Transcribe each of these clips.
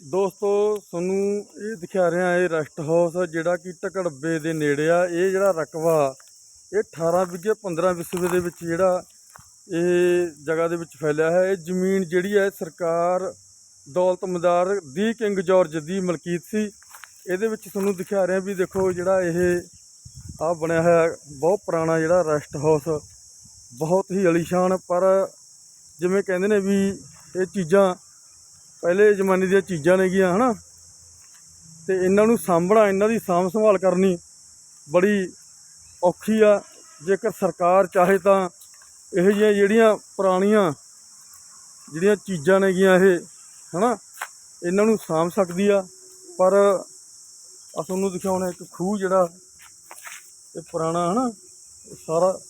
ਦੋਸਤੋ ਤੁਹਾਨੂੰ ਇਹ ਦਿਖਾ ਰਿਹਾ ਇਹ ਰੈਸਟ ਹਾਊਸ ਜਿਹੜਾ ਕਿ ਢਕੜਬੇ ਦੇ ਨੇੜੇ ਆ। ਇਹ ਜਿਹੜਾ ਰਕਬਾ ਇਹ 18 ਵਿਗੇ 15 ਵਿਸਵੇ ਦੇ ਵਿੱਚ ਜਿਹੜਾ ਇਹ ਜਗ੍ਹਾ ਦੇ ਵਿੱਚ ਫੈਲਿਆ ਹੈ। ਇਹ ਜ਼ਮੀਨ ਜਿਹੜੀ ਹੈ ਸਰਕਾਰ ਦੌਲਤ ਮਦਾਰ ਦੀ ਕਿੰਗ ਜਾਰਜ ਦੀ ਮਲਕੀਤ ਸੀ। ਇਹਦੇ ਵਿੱਚ ਤੁਹਾਨੂੰ ਦਿਖਾ ਰਿਹਾ ਵੀ ਦੇਖੋ ਜਿਹੜਾ ਇਹ ਆ ਬਣਿਆ ਹੋਇਆ, ਬਹੁਤ ਪੁਰਾਣਾ ਜਿਹੜਾ ਰੈਸਟ ਹਾਊਸ ਬਹੁਤ ਹੀ ਅਲੀਸ਼ਾਨ, ਪਰ ਜਿਵੇਂ ਕਹਿੰਦੇ ਨੇ ਵੀ ਇਹ ਚੀਜ਼ਾਂ ਪਹਿਲੇ ਜ਼ਮਾਨੇ ਦੀਆਂ ਚੀਜ਼ਾਂ ਨੇਗੀਆਂ ਹਨਾ? ਤੇ ਇਹਨਾਂ ਨੂੰ ਸਾਂਭਣਾ, ਇਹਨਾਂ ਦੀ ਸਾਂਭ ਸੰਭਾਲ ਕਰਨੀ ਬੜੀ ਔਖੀ ਆ। ਜੇਕਰ ਸਰਕਾਰ ਚਾਹੇ ਤਾਂ ਇਹੋ ਜਿਹੀਆਂ ਜਿਹੜੀਆਂ ਪੁਰਾਣੀਆਂ ਜਿਹੜੀਆਂ ਚੀਜ਼ਾਂ ਨੇਗੀਆਂ ਇਹ, ਹਨਾ? ਇਹਨਾਂ ਨੂੰ ਸਾਂਭ ਸਕਦੀ ਆ। ਪਰ ਆ ਤੁਹਾਨੂੰ ਦਿਖਾਉਣਾ ਇੱਕ ਖੂਹ ਜਿਹੜਾ, ਇਹ ਪੁਰਾਣਾ, ਹਨਾ? ਇਹ ਸਾਰਾ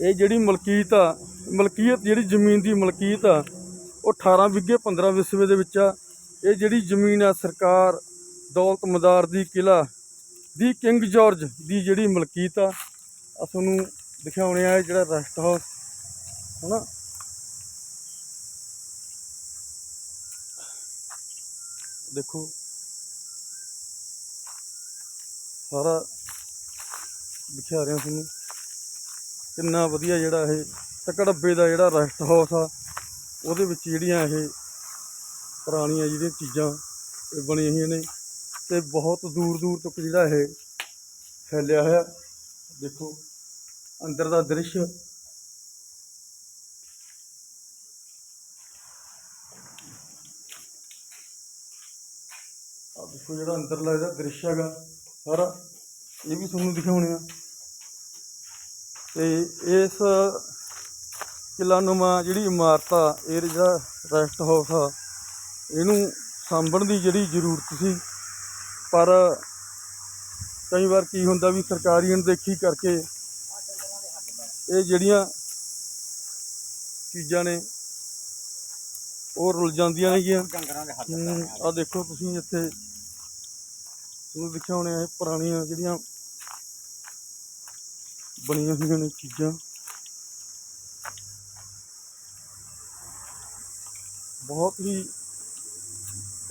ਇਹ ਜਿਹੜੀ ਮਲਕੀਤ ਆ, ਮਲਕੀਅਤ ਜਿਹੜੀ ਜ਼ਮੀਨ ਦੀ ਮਲਕੀਅਤ ਆ ਉਹ 18 ਵਿਗੇ 15 ਵਿਸਵੇ ਦੇ ਵਿੱਚ ਆ। ਇਹ ਜਿਹੜੀ ਜ਼ਮੀਨ ਆ ਸਰਕਾਰ ਦੌਲਤ ਮਦਾਰ ਦੀ ਕਿਲਾ ਦੀ ਕਿੰਗ ਜਾਰਜ ਦੀ ਜਿਹੜੀ ਮਲਕੀਤ ਆ ਆ ਤੁਹਾਨੂੰ ਦਿਖਾਉਣੇ ਆ ਇਹ ਜਿਹੜਾ ਰੈਸਟ ਹਾਊਸ, ਹਨਾ? ਦੇਖੋ, ਸਾਰਾ ਦਿਖਾ ਰਿਹਾ ਤੁਹਾਨੂੰ। ਕਿੰਨਾ ਵਧੀਆ ਜਿਹੜਾ ਇਹ ਤਕੜੱਬੇ ਦਾ ਜਿਹੜਾ ਰੈਸਟ ਹਾਊਸ ਆ। ਉਹਦੇ ਵਿੱਚ ਜਿਹੜੀਆਂ ਇਹ ਪੁਰਾਣੀਆਂ ਜਿਹੜੀਆਂ ਚੀਜ਼ਾਂ ਇਹ ਬਣੀਆਂ ਹੋਈਆਂ ਨੇ ਤੇ ਬਹੁਤ ਦੂਰ ਦੂਰ ਤੱਕ ਜਿਹੜਾ ਇਹ ਫੈਲਿਆ ਹੋਇਆ, ਦੇਖੋ, ਅੰਦਰ ਦਾ ਦ੍ਰਿਸ਼। ਆ ਦੇਖੋ ਜਿਹੜਾ ਅੰਦਰਲਾ ਇਹਦਾ ਦ੍ਰਿਸ਼ ਹੈਗਾ, ਸਾਰਾ, ਇਹ ਵੀ ਤੁਹਾਨੂੰ ਦਿਖਾਉਣੇ ਆ। ਤੇ ਇਸ ਕਿਲਾਨੁਮਾ ਜਿਹੜੀ ਇਮਾਰਤ ਆ, ਇਹ ਜਿਹੜਾ ਰੈਸਟ ਹਾਊਸ ਆ, ਇਹਨੂੰ ਸਾਂਭਣ ਦੀ ਜਿਹੜੀ ਜ਼ਰੂਰਤ ਸੀ। ਪਰ ਕਈ ਵਾਰ ਕੀ ਹੁੰਦਾ ਵੀ ਸਰਕਾਰੀ ਅਣਦੇਖੀ ਕਰਕੇ ਇਹ ਜਿਹੜੀਆਂ ਚੀਜ਼ਾਂ ਨੇ, ਉਹ ਰੁਲ ਜਾਂਦੀਆਂ ਨੇਗੀਆਂ। ਡੰਗਰਾਂ ਦੇ ਆ ਦੇਖੋ ਤੁਸੀਂ ਇੱਥੇ, ਤੁਹਾਨੂੰ ਦਿਖਾਉਣੇ ਆ ਇਹ ਪੁਰਾਣੀਆਂ ਜਿਹੜੀਆਂ ਬਣੀਆਂ ਹੋਈਆਂ ਨੇ ਚੀਜ਼ਾਂ। ਬਹੁਤ ਹੀ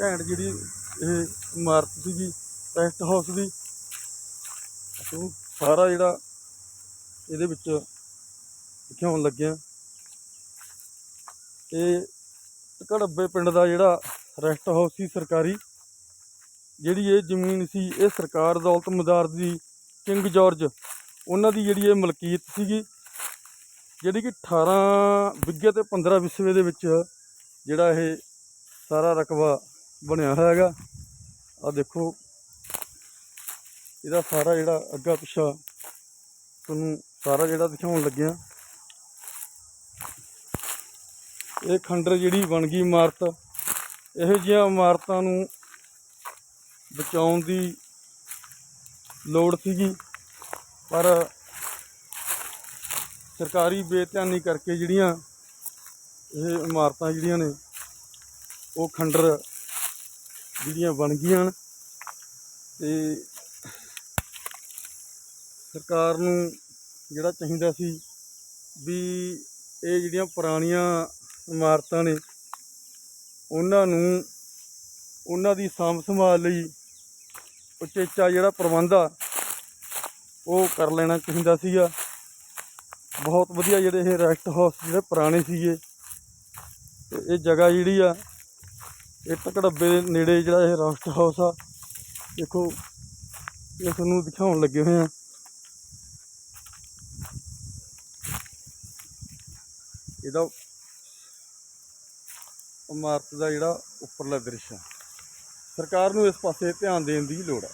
ਘੈਂਟ ਜਿਹੜੀ ਇਹ ਇਮਾਰਤ ਸੀਗੀ ਰੈਸਟ ਹਾਊਸ ਦੀ ਉਹ ਸਾਰਾ ਜਿਹੜਾ ਇਹਦੇ ਵਿੱਚ ਦਿਖਾਉਣ ਲੱਗਿਆ ਇਹ ਘੜੱਬੇ ਪਿੰਡ ਦਾ ਜਿਹੜਾ ਰੈਸਟ ਹਾਊਸ ਸੀ ਸਰਕਾਰੀ, ਜਿਹੜੀ ਇਹ ਜ਼ਮੀਨ ਸੀ, ਇਹ ਸਰਕਾਰ ਦੌਲਤ ਮਦਾਰ ਦੀ ਕਿੰਗ ਜਾਰਜ, ਉਹਨਾਂ ਦੀ ਜਿਹੜੀ ਇਹ ਮਲਕੀਅਤ ਸੀਗੀ, ਜਿਹੜੀ ਕਿ 18 ਵਿਗੇ ਤੇ 15 ਵਿਸਵੇ ਦੇ ਵਿੱਚ ਜਿਹੜਾ ਇਹ ਸਾਰਾ ਰਕਬਾ ਬਣਿਆ ਹੋਇਆ ਹੈਗਾ ਆ ਦੇਖੋ, ਇਹਦਾ ਸਾਰਾ ਜਿਹੜਾ ਅੱਗਾ ਪਿੱਛਾ ਤੁਹਾਨੂੰ ਸਾਰਾ ਜਿਹੜਾ ਦਿਖਾਉਣ ਲੱਗਿਆ। ਇਹ ਖੰਡਰ ਜਿਹੜੀ ਬਣ ਗਈ ਇਮਾਰਤ, ਇਹੋ ਜਿਹੀਆਂ ਇਮਾਰਤਾਂ ਨੂੰ ਬਚਾਉਣ ਦੀ ਲੋੜ ਸੀਗੀ, ਪਰ ਸਰਕਾਰੀ ਬੇਧਿਆਨੀ ਕਰਕੇ ਜਿਹੜੀਆਂ ਇਹ ਇਮਾਰਤਾਂ ਜਿਹੜੀਆਂ ਨੇ, ਉਹ ਖੰਡਰ ਜਿਹੜੀਆਂ ਬਣ ਗਈਆਂ ਹਨ ਤੇ ਸਰਕਾਰ ਨੂੰ ਜਿਹੜਾ ਚਾਹੀਦਾ ਸੀ ਵੀ ਇਹ ਜਿਹੜੀਆਂ ਪੁਰਾਣੀਆਂ ਇਮਾਰਤਾਂ ਨੇ, ਉਹਨਾਂ ਨੂੰ ਉਹਨਾਂ ਦੀ ਸਾਂਭ ਸੰਭਾਲ ਲਈ ਉਚੇਚਾ ਜਿਹੜਾ ਪ੍ਰਬੰਧ ਆ, ਉਹ ਕਰ ਲੈਣਾ ਚਾਹੀਦਾ ਸੀਗਾ। ਬਹੁਤ ਵਧੀਆ ਜਿਹੜੇ ਇਹ ਰੈਸਟ ਹਾਊਸ ਜਿਹੜੇ ਪੁਰਾਣੇ ਸੀਗੇ ਤੇ ਇਹ ਜਗ੍ਹਾ ਜਿਹੜੀ ਆ ਇਹ ਟਕੜੱਬੇ ਦੇ ਨੇੜੇ ਜਿਹੜਾ ਇਹ ਰੈਸਟ ਹਾਊਸ ਆ, ਦੇਖੋ, ਇਹ ਤੁਹਾਨੂੰ ਦਿਖਾਉਣ ਲੱਗੇ ਹੋਏ ਆ। ਇਹਦਾ ਇਮਾਰਤ ਦਾ ਜਿਹੜਾ ਉੱਪਰਲਾ ਦ੍ਰਿਸ਼ ਆ। ਸਰਕਾਰ ਨੂੰ ਇਸ ਪਾਸੇ ਧਿਆਨ ਦੇਣ ਦੀ ਲੋੜ ਹੈ